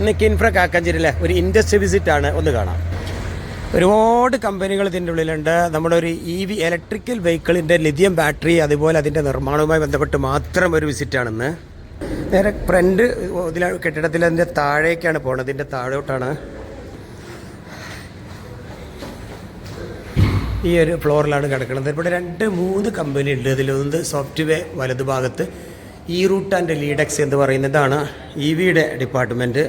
ഇന്ന് കിൻഫ്ര കാക്കഞ്ചേരിയിലെ ഒരു industry visit ആണ് ഒന്ന് കാണാം. ഒരുപാട് കമ്പനികൾ ഇതിന്റെ ഉള്ളിലുണ്ട്. നമ്മുടെ ഒരു ഇ വി ഇലക്ട്രിക്കൽ വെഹിക്കിളിന്റെ ലിഥിയം ബാറ്ററി അതുപോലെ അതിന്റെ നിർമ്മാണവുമായി ബന്ധപ്പെട്ട് മാത്രം ഒരു വിസിറ്റാണെന്ന്. നേരെ ഫ്രണ്ട് ഇതിലെ കെട്ടിടത്തിൽ അതിന്റെ താഴേക്കാണ് പോകുന്നത് ഇതിന്റെ താഴോട്ടാണ് ഈ ഒരു ഫ്ലോറിലാണ് കിടക്കുന്നത്. ഇവിടെ രണ്ട് മൂന്ന് കമ്പനി ഉണ്ട്. ഇതിലൊന്ന് സോഫ്റ്റ്വെയർ വലതുഭാഗത്ത് ഈ റൂട്ട് ആൻഡ് ലീഡക്സ് എന്ന് പറയുന്നതാണ് ഇ വിയുടെ ഡിപ്പാർട്ട്മെന്റ്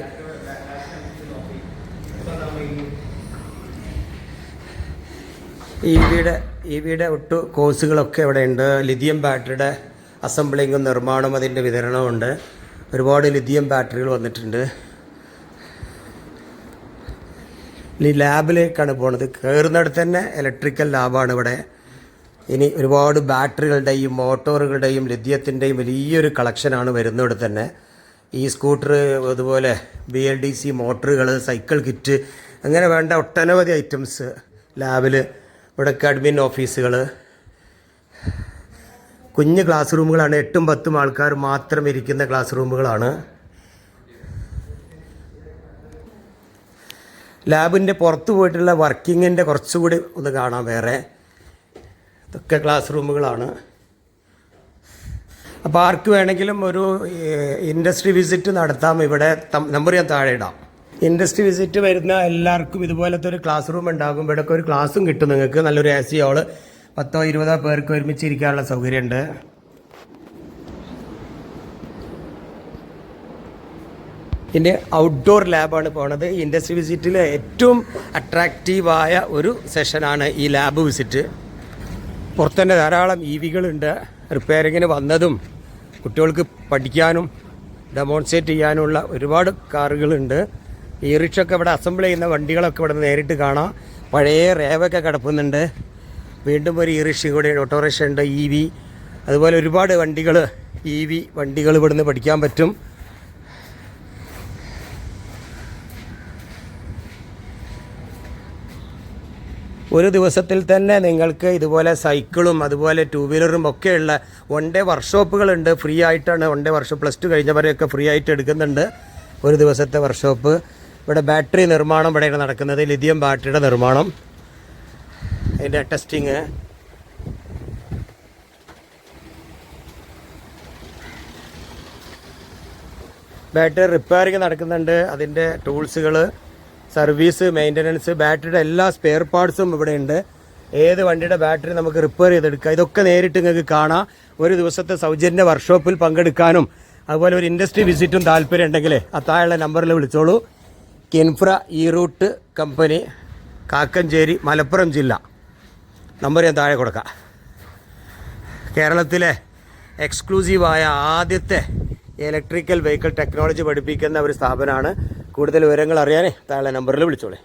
ഇ വിയുടെ ഇ വിയുടെ ഒട്ടു കോഴ്സുകളൊക്കെ ഇവിടെ ഉണ്ട് ലിഥിയം ബാറ്ററിയുടെ അസംബ്ലിങ്ങും നിർമ്മാണവും അതിന്റെ വിതരണവും ഉണ്ട് ഒരുപാട് ലിഥിയം ബാറ്ററികൾ വന്നിട്ടുണ്ട്. ഇനി ലാബിലേക്കാണ് പോണത്. കയറുന്നിടത്ത് തന്നെ ഇലക്ട്രിക്കൽ ലാബാണ് ഇവിടെ. ഇനി ഒരുപാട് ബാറ്ററികളുടെയും മോട്ടോറുകളുടെയും ലിഥിയത്തിന്റെയും വലിയൊരു കളക്ഷനാണ് വരുന്നിവിടെ തന്നെ. ഈ സ്കൂട്ടർ അതുപോലെ ബി എൽ ഡി സി മോട്ടറുകൾ സൈക്കിൾ കിറ്റ് അങ്ങനെ വേണ്ട ഒട്ടനവധി ഐറ്റംസ് ലാബിൽ ഇവിടെയൊക്കെ അഡ്മിൻ ഓഫീസുകൾ കുഞ്ഞ് ക്ലാസ് റൂമുകളാണ് എട്ടും പത്തും ആൾക്കാർ മാത്രം ഇരിക്കുന്ന ക്ലാസ് റൂമുകളാണ് ലാബിന്റെ പുറത്ത് പോയിട്ടുള്ള വർക്കിങ്ങിന്റെ കുറച്ചുകൂടി ഒന്ന് കാണാം വേറെ. ഇതൊക്കെ ക്ലാസ് റൂമുകളാണ് അപ്പോൾ ആർക്ക് വേണമെങ്കിലും ഒരു ഇൻഡസ്ട്രി വിസിറ്റ് നടത്താം. ഇവിടെ നമ്പർ ഞാൻ താഴെ ഇടാം. ഇൻഡസ്ട്രി വിസിറ്റ് വരുന്ന എല്ലാവർക്കും ഇതുപോലത്തെ ഒരു ക്ലാസ് റൂം ഉണ്ടാകും. ഇവിടെയൊക്കെ ഒരു ക്ലാസ്സും കിട്ടും നിങ്ങൾക്ക്. നല്ലൊരു എ സി ഹോൾ പത്തോ ഇരുപതോ പേർക്ക് ഒരുമിച്ച് ഇരിക്കാനുള്ള സൗകര്യമുണ്ട്. ഇതിന്റെ ഔട്ട്ഡോർ ലാബാണ് പോണത്. ഇൻഡസ്ട്രി വിസിറ്റിലെ ഏറ്റവും അട്രാക്റ്റീവായ ഒരു സെഷനാണ് ഈ ലാബ് വിസിറ്റ് പുറത്തന്നെ ധാരാളം ഇ വികളുണ്ട് റിപ്പയറിങ്ങിന് വന്നതും കുട്ടികൾക്ക് പഠിക്കാനും ഡെമോൺസ്ട്രേറ്റ് ചെയ്യാനുമുള്ള ഒരുപാട് കാറുകളുണ്ട് ഈ റിക്ഷൊക്കെ ഇവിടെ അസംബിൾ ചെയ്യുന്ന വണ്ടികളൊക്കെ ഇവിടെ നേരിട്ട് കാണാം. പഴയ റേവൊക്കെ കിടപ്പുന്നുണ്ട്. വീണ്ടും ഒരു ഈ റിക്ഷ കൂടി ഓട്ടോറിക്ഷ ഉണ്ട് ഇ വി അതുപോലെ ഒരുപാട് വണ്ടികൾ ഇ വി വണ്ടികൾ ഇവിടുന്ന് പഠിക്കാൻ പറ്റും. ഒരു ദിവസത്തിൽ തന്നെ നിങ്ങൾക്ക് ഇതുപോലെ സൈക്കിളും അതുപോലെ ടൂ വീലറും ഒക്കെയുള്ള വൺ ഡേ വർക്ക്ഷോപ്പുകളുണ്ട് ഫ്രീ ആയിട്ടാണ് one day workshop plus two കഴിഞ്ഞവരെയൊക്കെ free ആയിട്ട് എടുക്കുന്നുണ്ട്. ഒരു ദിവസത്തെ വർക്ക്ഷോപ്പ് ഇവിടെ ബാറ്ററി നിർമ്മാണം ഇവിടെയാണ് നടക്കുന്നത് ലിഥിയം ബാറ്ററിയുടെ നിർമ്മാണം. അതിന്റെ ടെസ്റ്റിങ് ബാറ്ററി റിപ്പയറിങ് നടക്കുന്നുണ്ട്. അതിന്റെ ടൂൾസുകൾ സർവീസ് മെയിന്റനൻസ് ബാറ്ററിയുടെ എല്ലാ സ്പെയർ പാർട്സും ഇവിടെ ഉണ്ട്. ഏത് വണ്ടിയുടെ ബാറ്ററി നമുക്ക് റിപ്പയർ ചെയ്തെടുക്കാം? ഇതൊക്കെ നേരിട്ട് നിങ്ങൾക്ക് കാണാം. ഒരു ദിവസത്തെ സൗജന്യ വർക്ക്ഷോപ്പിൽ പങ്കെടുക്കാനും അതുപോലെ ഒരു ഇൻഡസ്ട്രി വിസിറ്റും താല്പര്യം ഉണ്ടെങ്കിൽ ആ താഴെയുള്ള നമ്പറിൽ വിളിച്ചോളൂ. കിൻഫ്ര ഈ റൂട്ട് കമ്പനി കാക്കഞ്ചേരി മലപ്പുറം ജില്ല. നമ്പർ ഞാൻ താഴെ കൊടുക്കാം. കേരളത്തിലെ എക്സ്ക്ലൂസീവായ ആദ്യത്തെ ഇലക്ട്രിക്കൽ വെഹിക്കിൾ ടെക്നോളജി പഠിപ്പിക്കുന്ന ഒരു സ്ഥാപനമാണ്. കൂടുതൽ വിവരങ്ങൾ അറിയാനേ താഴെ നമ്പറിൽ വിളിച്ചോളെ.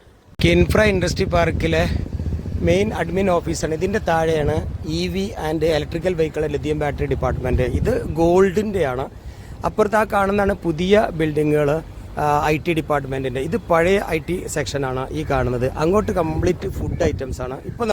കിൻഫ്ര ഇൻഡസ്ട്രി പാർക്കിലെ മെയിൻ അഡ്മിൻ ഓഫീസാണ്. ഇതിന്റെ താഴെയാണ് E V and electrical vehicle lithium battery department ഇത് ഗോൾഡിന്റെയാണ് അപ്പുറത്ത് ആ കാണുന്നതാണ് പുതിയ ബിൽഡിങ്ങുകൾ ഐ ടി ഡിപ്പാർട്ട്മെന്റിന്റെ ഇത് പഴയ ഐ ടി സെക്ഷനാണ് ഈ കാണുന്നത്. അങ്ങോട്ട് കംപ്ലീറ്റ് ഫുഡ് ഐറ്റംസ് ആണ് ഇപ്പോൾ